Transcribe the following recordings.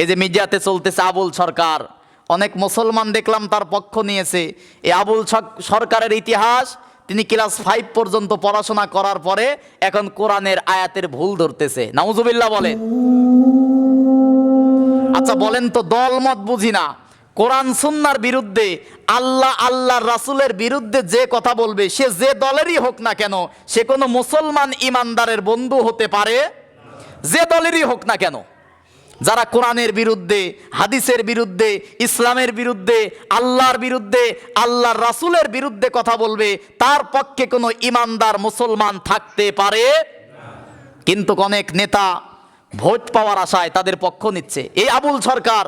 এই যে মিডিয়াতে চলতেছে আবুল সরকার, অনেক মুসলমান দেখলাম তার পক্ষ নিয়েছে। এই আবুল সরকারের ইতিহাস, তিনি ক্লাস ফাইভ পর্যন্ত পড়াশোনা করার পরে এখন কোরআনের আয়াতের ভুল ধরতেছে। নাউজুবিল্লাহ বলেন। আচ্ছা বলেন তো, দলমত বুঝি না। কোরআন সুন্নার বিরুদ্ধে আল্লাহ আল্লাহ রাসূলের বিরুদ্ধে যে কথা বলবে, সে যে দলেরই হোক না কেন, সে কোনো মুসলমান ইমানদারের বন্ধু হতে পারে? যে দলেরই হোক না কেন। যারা কোরআনের বিরুদ্ধে, হাদিসের বিরুদ্ধে, ইসলামের বিরুদ্ধে, আল্লাহর বিরুদ্ধে, আল্লাহর রাসূলের বিরুদ্ধে কথা বলবে, তার পক্ষে কোনো ইমানদার মুসলমান থাকতে পারে কিন্তু অনেক নেতা ভোট পাওয়ার আশায় তাদের পক্ষ নিচ্ছে। এই আবুল সরকার,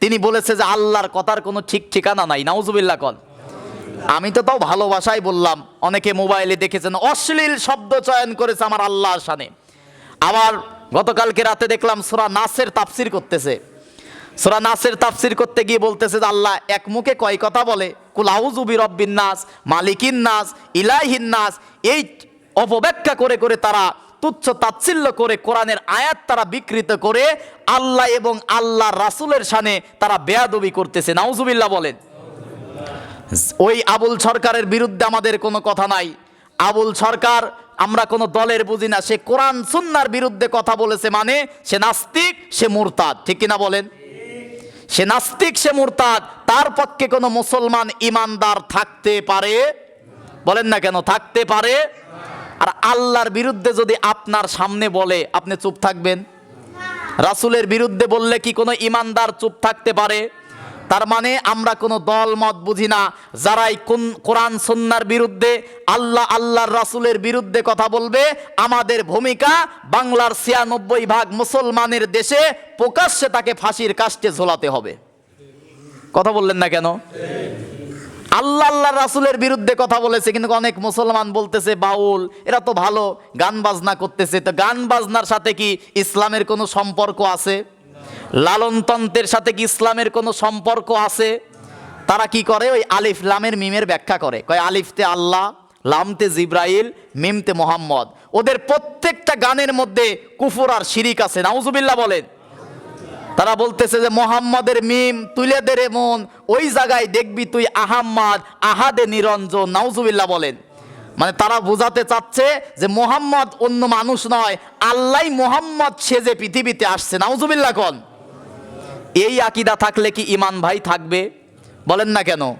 তিনি বলেছে যে আল্লাহর কথার কোনো ঠিক ঠিকানা নাই। নাউজুবিল্লাহ কল। আমি তো তাও ভালোবাসায় বললাম। অনেকে মোবাইলে দেখেছেন, অশ্লীল শব্দ চয়ন করেছে আমার আল্লাহর সানে আবার গতকালকে রাতে দেখলাম সোরা নাসের তাফসির করতেছে। সোরা নাসের তাফসির করতে গিয়ে বলতেছে যে আল্লাহ এক মুখে কয় কথা বলে? কুলাউজুবি রব্বিন নাস, মালিকিন নাস, ইলাহিন নাস। এই অপব্যাখ্যা করে করে তারা তুচ্ছ তাচ্ছিল্য করে কোরআনের আয়াত তারা বিকৃত করে আল্লাহ এবং আল্লাহ রাসূলের সানে তারা বেয়াদবি করতেছে। নাউজুবিল্লাহ বলেন। ওই আবুল সরকারের বিরুদ্ধে আমাদের কোনো কথা নাই। আবুল সরকার, আমরা কোনো দলের বুঝি না। সে কোরআন, সুন্নার বিরুদ্ধে কথা বলেছে মানে সে নাস্তিক, সে মুরতাদ। ঠিক কিনা বলেন? সে নাস্তিক, সে মুরতাদ। তার পক্ষে কোনো মুসলমান ইমানদার থাকতে পারে? বলেন না কেন, থাকতে পারে? আর আল্লাহর বিরুদ্ধে যদি আপনার সামনে বলে, আপনি চুপ থাকবেন? রাসূলের বিরুদ্ধে বললে কি কোনো ইমানদার চুপ থাকতে পারে? তার মানে আমরা কোনো দল, মত বুঝি না। যারাই কোন কোরআন সন্ন্যার বিরুদ্ধে আল্লাহ, আল্লাহর রাসূলের বিরুদ্ধে কথা বলবে, আমাদের ভূমিকা বাংলার ছিয়ানব্বই ভাগ মুসলমানের দেশে প্রকাশ্যে তাকে ফাঁসির কাস্টে ঝোলাতে হবে। কথা বললেন না কেন? আল্লাহ আল্লাহ রাসূলের বিরুদ্ধে কথা বলেছে, কিন্তু অনেক মুসলমান বলতেছে, বাউল, এরা তো ভালো, গান বাজনা করতেছে। তো গান বাজনার সাথে কি ইসলামের কোনো সম্পর্ক আছে? লালনতন্ত্রের সাথে কি ইসলামের কোনো সম্পর্ক আছে? তারা কি করে? ওই আলিফ লামের মিমের ব্যাখ্যা করে। কয়, আলিফতে আল্লাহ, লামতে জিব্রাইল, মিমতে মোহাম্মদ। ওদের প্রত্যেকটা গানের মধ্যে কুফর আর শিরিক আছে। নাউজুবিল্লাহ বলেন। তারা বলতেছে যে, মোহাম্মদের মিম, তুলে দে রে মন। ওই জায়গায় দেখবি তুই আহাম্মদ, আহাদে নিরঞ্জন। নাউজুবিল্লাহ বলেন। মানে তারা বোঝাতে চাচ্ছে যে, মোহাম্মদ অন্য মানুষ নয়। আল্লাহ মোহাম্মদ সেজে পৃথিবীতে আসছে। নাউজুবিল্লাহ কন। এই আকিদা থাকলে কি ইমান ভাই থাকবে? বলেন না কেন?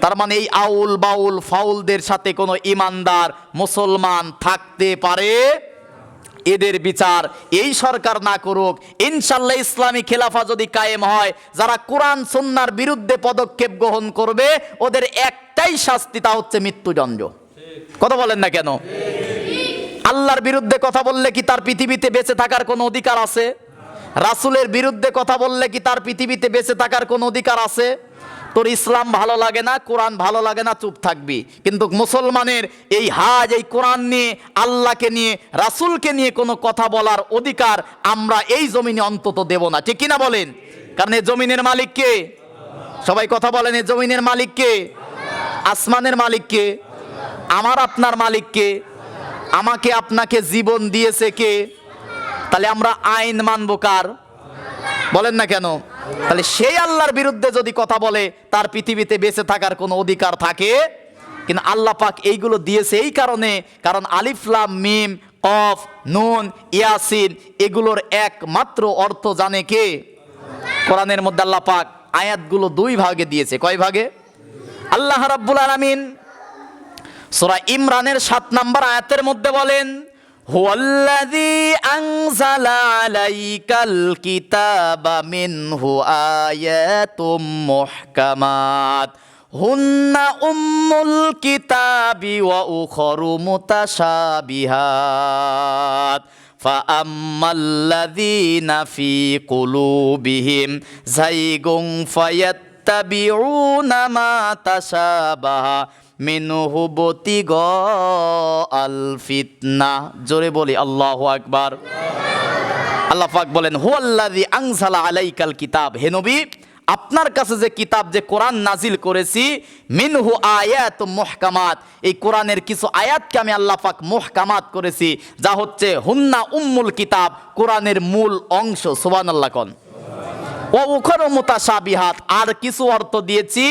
তার মানে এই আউল বাউল ফাউলদের সাথে কোনো ইমানদার মুসলমান থাকতে পারে? এদের বিচার এই সরকার না করুক। ইনশাল্লাহ ইসলামী খেলাফা যদি কায়েম হয়, যারা কোরআন সন্ন্যার বিরুদ্ধে পদক্ষেপ গ্রহণ করবে, ওদের একটাই শাস্তি তা হচ্ছে মৃত্যুদণ্ড। কথা বলেন না কেন? আল্লাহর বিরুদ্ধে কথা বললে কি তার পৃথিবীতে বেঁচে থাকার কোনো অধিকার আছে? রাসূলের বিরুদ্ধে কথা বললে কি তার পৃথিবীতে বেঁচে থাকার কোনো অধিকার আছে? তোর ইসলাম ভালো লাগে না, কোরআন ভালো লাগে না, চুপ থাকবি। কিন্তু মুসলমানের এই হাজ, এই কোরআন নিয়ে, আল্লাহকে নিয়ে, রাসূলকে নিয়ে কোনো কথা বলার অধিকার আমরা এই জমিনে অন্তত দেব না। ঠিক কিনা বলেন? কারণ এই জমিনের মালিককে সবাই কথা বলেন এই জমিনের মালিককে আসমানের মালিককে আমার আপনার মালিককে আমাকে আপনাকে জীবন দিয়েছে কে? তাহলে আমরা আইন মানব কার? বলেন না কেন? তাহলে সেই আল্লাহর বিরুদ্ধে যদি কথা বলে, তার পৃথিবীতে বেঁচে থাকার কোনো অধিকার থাকে? কিন্তু আল্লাহ পাক এইগুলো দিয়েছে এই কারণে, কারণ আলিফলাম মিম, কফ, নুন, ইয়াসিন এগুলোর একমাত্র অর্থ জানে কে? কোরআনের মধ্যে আল্লাহ পাক আয়াতগুলো দুই ভাগে দিয়েছে। কয় ভাগে? আল্লাহ রাব্বুল আলামিন সূরা ইমরানের সাত নাম্বার আয়াতের মধ্যে বলেন هو الذي أنزل عليك الكتاب منه آيات محكمات هن أم الكتاب وأخر متشابهات فأما الذين في قلوبهم زيغ فيتبعون ما تشابه মিনহু গ, আল ফিতনা। জোরে বলি, আল্লাহ আকবার। আল্লাহ পাক বলেন, হুয়াল্লাযী আনজালা আলাইকাল কিতাব। হে নবী, আপনার কাছে যে কিতাব যে কোরআন নাজিল করেছি, মিনহু আয়াত মুহকামাত। এই কোরআনের কিছু আয়াতকে আমি আল্লাহ পাক মুহকামাত করেছি, যা হচ্ছে হুন্না উম্মুল কিতাব, কোরআনের মূল অংশ। সুবহানাল্লাহ কন। ও মুতাসাবিহাত আর কিছু অর্থ দিয়েছি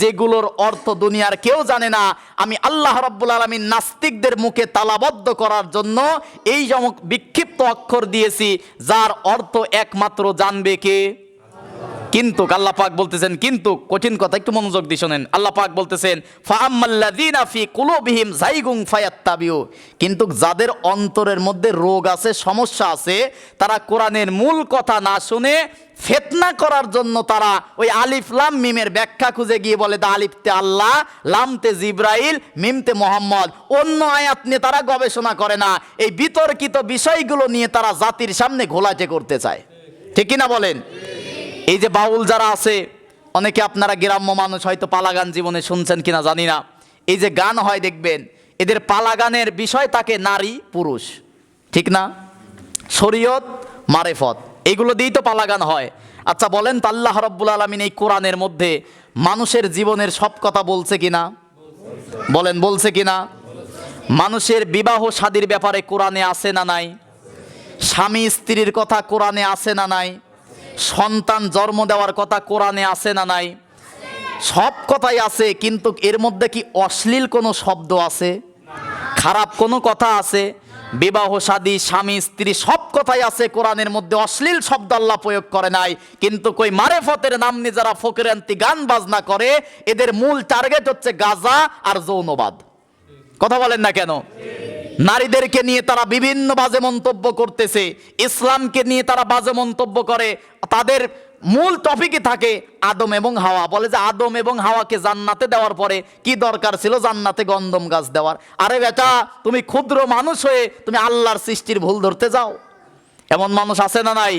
যেগুলোর অর্থ দুনিয়ার কেউ জানে না। আমি আল্লাহ রব্বুল আলমী নাস্তিকদের মুখে তালাবদ্ধ করার জন্য এই বিক্ষিপ্ত অক্ষর দিয়েছি, যার অর্থ একমাত্র জানবে কে? কিন্তু আল্লাহ পাক বলতেছেন, কিন্তু কঠিন কথা, একটু মনোযোগ দিয়ে শোনেন। আল্লাহ পাক বলতেছেন, ফাআম্মাল্লাযীনা ফি কুলুবিহিম যায়গুং ফায়াত্তাবিউ। কিন্তু যাদের অন্তরের মধ্যে রোগ আছে, সমস্যা আছে, তারা কোরআনের মূল কথা না শুনে ফেতনা করার জন্য তারা ওই আলিফ লাম মিমের ব্যাখ্যা খুঁজে গিয়ে বলে, দা আলিফতে আল্লাহ, লামতে জিব্রাইল, মিমতে মোহাম্মদ। অন্য আয়াত নিয়ে তারা গবেষণা করে না, এই বিতর্কিত বিষয়গুলো নিয়ে তারা জাতির সামনে ঘোলাটে করতে চায়। ঠিক কি না বলেন? এই যে বাউল যারা আছে, অনেকে আপনারা গ্রাম্য মানুষ হয়তো পালাগান জীবনে শুনছেন কিনা জানি না। এই যে গান হয় দেখবেন, এদের পালাগানের বিষয় তাকে নারী পুরুষ। ঠিক না? শরীয়ত, মারেফত, এগুলো দিয়েই তো পালাগান হয়। আচ্ছা বলেন তো রব্বুল আলমিন এই কোরআনের মধ্যে মানুষের জীবনের সব কথা বলছে কিনা? বলেন, বলছে কিনা? মানুষের বিবাহ শাদীর ব্যাপারে কোরআনে আছে না নাই? স্বামী স্ত্রীর কথা কোরআনে আছে না নাই? সন্তান জন্ম দেওয়ার কথা কোরআনে আছে না নাই? সব কথাই আছে, কিন্তু এর মধ্যে কি অশ্লীল কোনো শব্দ আছে? খারাপ কোনো কথা আছে? বিবাহ, শাদী, স্বামী, স্ত্রী, সব কথাই আছে কোরআনের মধ্যে। অশ্লীল শব্দ আল্লাহ প্রয়োগ করে নাই। কিন্তু কই মারেফতের নাম নিয়ে যারা ফকিরান্তি গান বাজনা করে, এদের মূল টার্গেট হচ্ছে গাজা আর যৌনবাদ। কথা বলেন না কেন? নারীদেরকে নিয়ে তারা বিভিন্ন বাজে মন্তব্য করতেছে। ইসলামকে নিয়ে তারা বাজে মন্তব্য করে। তাদের মূল টপিকই থাকে আদম এবং হাওয়া। বলে যে আদম এবং হাওয়াকে জান্নাতে দেওয়ার পরে কি দরকার ছিল? জান্নাতে গন্ধম গাছ দেওয়ার। আরে বেটা, তুমি ক্ষুদ্র মানুষ হয়ে তুমি আল্লাহর সৃষ্টির ভুল ধরতে যাও। এমন মানুষ আছে না নাই?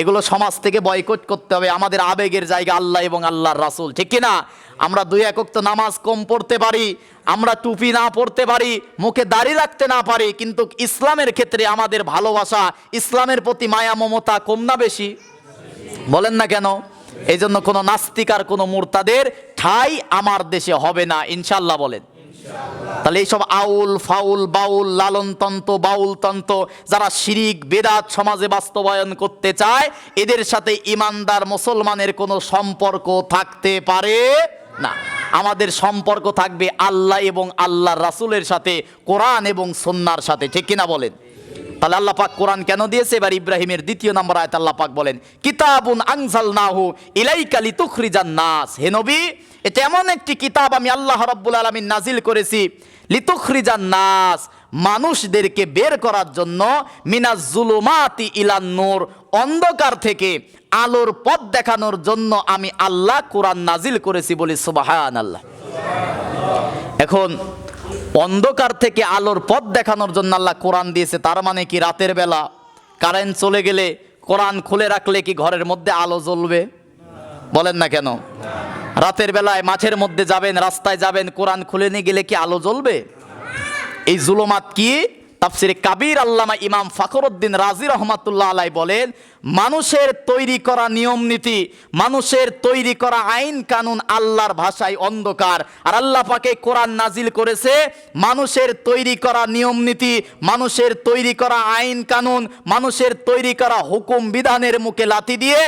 এগুলো সমাজ থেকে বয়কট করতে হবে। আমাদের আবেগের জায়গা আল্লাহ এবং আল্লাহর রাসূল। ঠিক কি না? আমরা দুই একক তো নামাজ কম পড়তে পারি, আমরা টুপি না পড়তে পারি, মুখে দাড়ি রাখতে না পারি, কিন্তু ইসলামের ক্ষেত্রে আমাদের ভালোবাসা, ইসলামের প্রতি মায়া, মমতা কম না বেশি? বলেন না কেন? এই জন্য কোনো নাস্তিক আর কোনো মুরতাদের ঠাই আমার দেশে হবে না ইনশাল্লাহ বলেন। তাহলে এইসব আউল, ফাউল, বাউল লালন তন্ত্র বাউল তন্ত্র যারা শিরিক, বেদাত সমাজে বাস্তবায়ন করতে চায়, এদের সাথে ইমানদার মুসলমানের কোনো সম্পর্ক থাকতে পারে না। আমাদের সম্পর্ক থাকবে আল্লাহ এবং আল্লাহর রাসূলের সাথে, কোরআন এবং সন্ন্যার সাথে, ঠিক কিনা বলেন? তাহলে আল্লাহ পাক কোরআন কেন দিয়েছে? এবার ইব্রাহিমের দ্বিতীয় নম্বর আয়াত আল্লাহ পাক বলেন, কিতাবুন আনজালনাহু ইলাইকা লিতুখরিজান নাস। হে নবী, এটা এমন একটি কিতাব আমি আল্লাহ রাব্বুল আলামিন নাজিল করেছি, লিতুখরিজান নাস। মানুষদেরকে বের করার জন্য মিনাজ জুলুমাতি ইলান নূর, অন্ধকার থেকে আলোর পথ দেখানোর জন্য আমি আল্লাহ কোরআন নাজিল করেছি বলি সুবাহান আল্লাহ এখন অন্ধকার থেকে আলোর পথ দেখানোর জন্য আল্লাহ কোরআন দিয়েছে। তার মানে কি? রাতের বেলা কারেন্ট চলে গেলে কোরআন খুলে রাখলে কি ঘরের মধ্যে আলো জ্বলবে? বলেন না কেন? রাতের বেলায় মাঠের মধ্যে যাবেন, রাস্তায় যাবেন, কোরআন খুলে নিয়ে গেলে কি আলো জ্বলবে? এই জুলুমাত কি? তাফসিরে কাবির আল্লামা ইমাম ফখরুদ্দিন রাজি রহমাতুল্লাহ আলাই বলেন, মানুষের তৈরি করা নিয়ম নীতি, মানুষের তৈরি করা আইন কানুন আল্লাহর ভাষায় অন্ধকার। আর আল্লাহ পাকে কোরআন নাজিল করেছে, মানুষের তৈরি করা নিয়ম নীতি, মানুষের তৈরি করা আইন কানুন, মানুষের তৈরি করা হুকুম বিধানের মুখে লাথি দিয়ে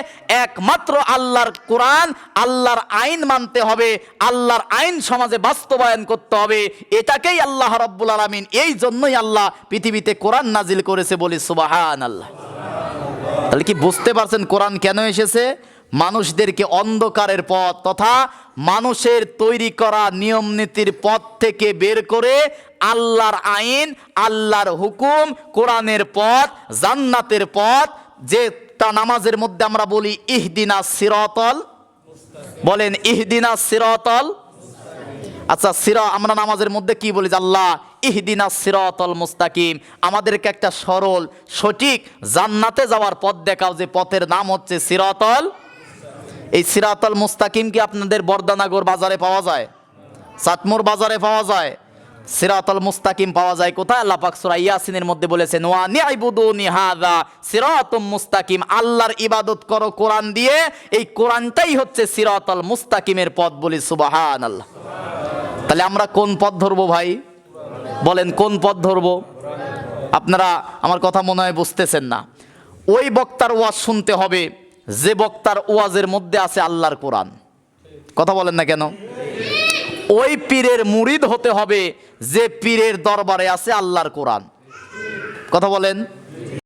একমাত্র আল্লাহর কোরআন, আল্লাহর আইন মানতে হবে, আল্লাহর আইন সমাজে বাস্তবায়ন করতে হবে। এটাকেই আল্লাহ রব্বুল আলমিন, এই জন্যই আল্লাহ পৃথিবীতে কোরআন নাজিল করেছে বলি সুবাহান আল্লাহ তাহলে কি বুঝতে পারছেন কোরআন কেন এসেছে? মানুষদেরকে অন্ধকারের পথ তথা মানুষের তৈরি করা নিয়ম নীতির পথ থেকে বের করে আল্লাহর আইন, আল্লাহর হুকুম, কোরআনের পথ, জান্নাতের পথ যেটা নামাজের মধ্যে আমরা বলি ইহদিনা সিরতল। বলেন ইহদিনা সিরতল। আচ্ছা সিরা আমরা নামাজের মধ্যে কি বলি? আল্লাহ ইহদিনা সিরাতল মুস্তাকিম। আমাদেরকে একটা সরল, সঠিক জান্নাতে যাওয়ার পথ দেখাও যে পথের নাম হচ্ছে সিরাতল। এই সিরাতল মুস্তাকিম কি আপনাদের বর্দানাগর বাজারে পাওয়া যায়? চাটমোর বাজারে পাওয়া যায়? সিরাতল মুস্তাকিম পাওয়া যায় কোথায়? আল্লাহ পাক ইয়াসিনের মধ্যে বলেছেন, ওয়া নি'বুদুনি হাযা সিরাতুম মুস্তাকিম। আল্লাহর ইবাদত করো কোরআন দিয়ে। এই কোরআনটাই হচ্ছে সিরাতল মুস্তাকিমের পথ বলি সুবহানাল্লাহ। তাহলে আমরা কোন পথ ধরবো ভাই? বলেন, কোন পথ ধরবো? আপনারা আমার কথা মনে হয় বুঝতেছেন না। ওই বক্তার ওয়াজ শুনতে হবে, যে বক্তার ওয়াজের মধ্যে আছে আল্লাহর কোরআন। কথা বলেন না কেন? ওই পীরের মুরিদ হতে হবে, যে পীরের দরবারে আছে আল্লাহর কোরআন। কথা বলেন।